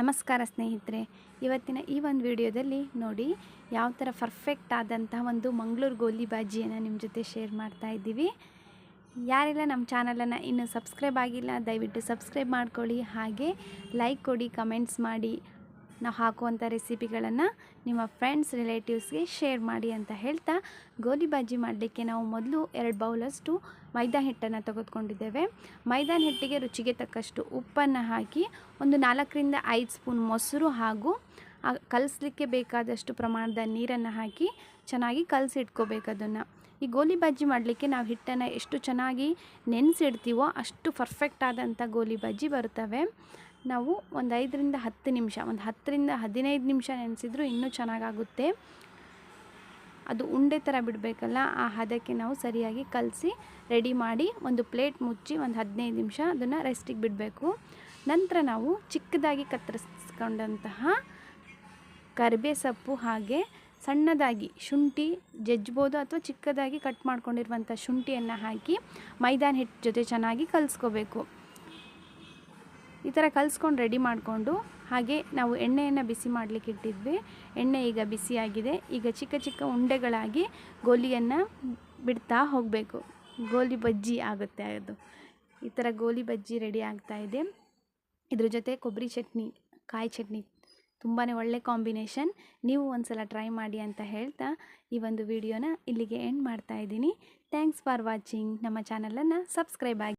ನಮಸ್ಕಾರ ಸ್ನೇಹಿತರೆ, ಇವತ್ತಿನ ಈ ಒಂದು ವಿಡಿಯೋದಲ್ಲಿ ನೋಡಿ ಯಾವ ಥರ ಪರ್ಫೆಕ್ಟ್ ಆದಂತಹ ಒಂದು ಮಂಗಳೂರು ಗೋಲಿ ಬಾಜಿಯನ್ನು ನಿಮ್ಮ ಜೊತೆ ಶೇರ್ ಮಾಡ್ತಾ ಇದ್ದೀವಿ. ಯಾರೆಲ್ಲ ನಮ್ಮ ಚಾನಲನ್ನು ಇನ್ನೂ ಸಬ್ಸ್ಕ್ರೈಬ್ ಆಗಿಲ್ಲ, ದಯವಿಟ್ಟು ಸಬ್ಸ್ಕ್ರೈಬ್ ಮಾಡ್ಕೊಳ್ಳಿ. ಹಾಗೆ ಲೈಕ್ ಕೊಡಿ ಕಮೆಂಟ್ಸ್ ಮಾಡಿ. ನಾವು ಹಾಕುವಂಥ ರೆಸಿಪಿಗಳನ್ನು ನಿಮ್ಮ ಫ್ರೆಂಡ್ಸ್ ರಿಲೇಟಿವ್ಸ್ಗೆ ಶೇರ್ ಮಾಡಿ ಅಂತ ಹೇಳ್ತಾ ಗೋಲಿ ಬಾಜಿ ಮಾಡಲಿಕ್ಕೆ ನಾವು ಮೊದಲು ಎರಡು ಬೌಲಷ್ಟು ಮೈದಾ ಹಿಟ್ಟನ್ನು ತೆಗೆದುಕೊಂಡಿದ್ದೇವೆ. ಮೈದಾನ ಹಿಟ್ಟಿಗೆ ರುಚಿಗೆ ತಕ್ಕಷ್ಟು ಉಪ್ಪನ್ನು ಹಾಕಿ ಒಂದು ನಾಲ್ಕರಿಂದ ಐದು ಸ್ಪೂನ್ ಮೊಸರು ಹಾಗೂ ಕಲಸಲಿಕ್ಕೆ ಬೇಕಾದಷ್ಟು ಪ್ರಮಾಣದ ನೀರನ್ನು ಹಾಕಿ ಚೆನ್ನಾಗಿ ಕಲಸಿಟ್ಕೋಬೇಕು ಅದನ್ನು ಈ ಗೋಲಿ ಬಾಜಿ ಮಾಡಲಿಕ್ಕೆ ನಾವು ಹಿಟ್ಟನ್ನು ಎಷ್ಟು ಚೆನ್ನಾಗಿ ನೆನೆಸಿಡ್ತೀವೋ ಅಷ್ಟು ಪರ್ಫೆಕ್ಟ್ ಆದಂಥ ಗೋಲಿ ಬಾಜಿ ಬರ್ತವೆ ನಾವು ಒಂದು ಐದರಿಂದ ಹತ್ತು ನಿಮಿಷ, ಒಂದು ಹತ್ತರಿಂದ ಹದಿನೈದು ನಿಮಿಷ ನೆನೆಸಿದ್ರು ಇನ್ನೂ ಚೆನ್ನಾಗಾಗುತ್ತೆ. ಅದು ಉಂಡೆ ಥರ ಬಿಡಬೇಕಲ್ಲ, ಆ ಹದಕ್ಕೆ ನಾವು ಸರಿಯಾಗಿ ಕಲಸಿ, ರೆಡಿ ಮಾಡಿ ಒಂದು ಪ್ಲೇಟ್ ಮುಚ್ಚಿ ಒಂದು ಹದಿನೈದು ನಿಮಿಷ ಅದನ್ನು ರೆಸ್ಟಿಗೆ ಬಿಡಬೇಕು. ನಂತರ ನಾವು ಚಿಕ್ಕದಾಗಿ ಕತ್ತರಿಸ್ಕೊಂಡಂತಹ ಕರಿಬೇ ಸೊಪ್ಪು ಹಾಗೆ ಸಣ್ಣದಾಗಿ ಶುಂಠಿ ಜಜ್ಬೋದು ಅಥವಾ ಚಿಕ್ಕದಾಗಿ ಕಟ್ ಮಾಡ್ಕೊಂಡಿರುವಂಥ ಶುಂಠಿಯನ್ನು ಹಾಕಿ ಮೈದಾನ ಹಿಟ್ಟು ಜೊತೆ ಚೆನ್ನಾಗಿ ಕಲಿಸ್ಕೋಬೇಕು. ಈ ಥರ ಕಲಿಸ್ಕೊಂಡು ರೆಡಿ ಮಾಡಿಕೊಂಡು ಹಾಗೆ ನಾವು ಎಣ್ಣೆಯನ್ನು ಬಿಸಿ ಮಾಡಲಿಕ್ಕೆ ಇಟ್ಟಿದ್ವಿ. ಎಣ್ಣೆ ಈಗ ಬಿಸಿಯಾಗಿದೆ ಈಗ ಚಿಕ್ಕ ಚಿಕ್ಕ ಉಂಡೆಗಳಾಗಿ ಗೋಲಿಯನ್ನು ಬಿಡ್ತಾ ಹೋಗಬೇಕು. ಗೋಲಿ ಬಜ್ಜಿ ಆಗುತ್ತೆ ಅದು. ಈ ಥರ ಗೋಲಿ ಬಜ್ಜಿ ರೆಡಿ ಆಗ್ತಾ ಇದೆ. ಇದ್ರ ಜೊತೆ ಕೊಬ್ಬರಿ ಚಟ್ನಿ, ಕಾಯಿ ಚಟ್ನಿ ತುಂಬಾ ಒಳ್ಳೆ ಕಾಂಬಿನೇಷನ್ ನೀವು ಒಂದು ಸಲ ಟ್ರೈ ಮಾಡಿ ಅಂತ ಹೇಳ್ತಾ ಈ ಒಂದು ವಿಡಿಯೋನ ಇಲ್ಲಿಗೆ ಎಂಡ್ ಮಾಡ್ತಾ ಇದ್ದೀನಿ. ಥ್ಯಾಂಕ್ಸ್ ಫಾರ್ ವಾಚಿಂಗ್ ನಮ್ಮ ಚಾನಲನ್ನು ಸಬ್ಸ್ಕ್ರೈಬ್ ಆಗಿ